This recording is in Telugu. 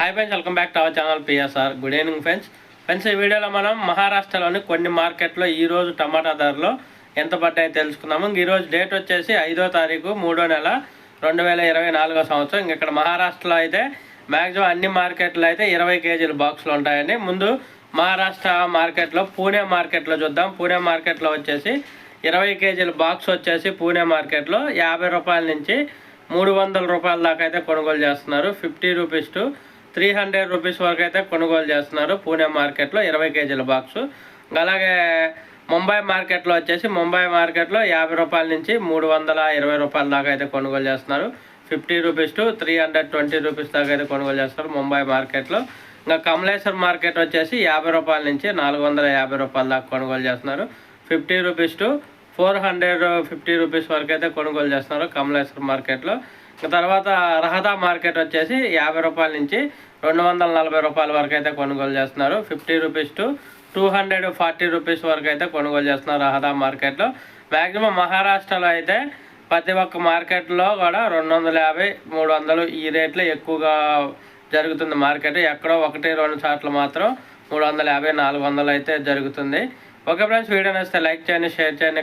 Hi friends welcome back to our channel PSR good evening friends friends ఈ వీడియోలో మనం మహారాష్ట్రలోని కొన్ని మార్కెట్లో ఈరోజు టమాటా ధరలు ఎంత పడ్డాయో తెలుసుకుందాము. ఈరోజు డేట్ వచ్చేసి ఐదో తారీఖు మూడో నెల రెండు వేల ఇరవై నాలుగో సంవత్సరం. ఇంక ఇక్కడ మహారాష్ట్రలో అయితే మ్యాక్సిమం అన్ని మార్కెట్లో అయితే ఇరవై కేజీల బాక్సులు ఉంటాయండి. ముందు మహారాష్ట్ర మార్కెట్లో పూణే మార్కెట్లో చూద్దాం. పూణే మార్కెట్లో వచ్చేసి ఇరవై కేజీల బాక్స్ వచ్చేసి పూణే మార్కెట్లో యాభై రూపాయల నుంచి మూడు వందల రూపాయల దాకా అయితే కొనుగోలు చేస్తున్నారు. Fifty rupees to three hundred rupees వరకు అయితే కొనుగోలు చేస్తున్నారు. పూణే మార్కెట్లో ఇరవై కేజీల బాక్సు అలాగే ముంబై మార్కెట్లో వచ్చేసి ముంబై మార్కెట్లో యాభై రూపాయల నుంచి మూడు వందల ఇరవై రూపాయల దాకా అయితే కొనుగోలు చేస్తున్నారు. Fifty rupees to three hundred twenty rupees దాకా అయితే కొనుగోలు చేస్తున్నారు ముంబై మార్కెట్లో. ఇంకా కమలేశ్వర్ మార్కెట్ వచ్చేసి యాభై రూపాయల నుంచి నాలుగు వందల యాభై రూపాయల దాకా కొనుగోలు చేస్తున్నారు. Fifty rupees to four hundred fifty rupees వరకు అయితే కొనుగోలు చేస్తున్నారు కమలేశ్వర్ మార్కెట్లో. ఇంకా తర్వాత రహదా మార్కెట్ వచ్చేసి యాభై రూపాయల నుంచి రెండు వందల నలభై రూపాయల వరకు అయితే కొనుగోలు చేస్తున్నారు. Fifty rupees to two hundred forty rupees వరకు అయితే కొనుగోలు చేస్తున్నారు రహదా మార్కెట్లో. మ్యాక్సిమం మహారాష్ట్రలో అయితే ప్రతి ఒక్క మార్కెట్లో కూడా రెండు వందల యాభై మూడు వందలు ఈ రేట్లో ఎక్కువగా జరుగుతుంది మార్కెట్. ఎక్కడో ఒకటి రెండు చోట్ల మాత్రం మూడు వందల యాభై నాలుగు వందలు అయితే జరుగుతుంది. ఓకే ఫ్రెండ్స్ వీడియో నచ్చితే లైక్ చేయండి షేర్ చేయండి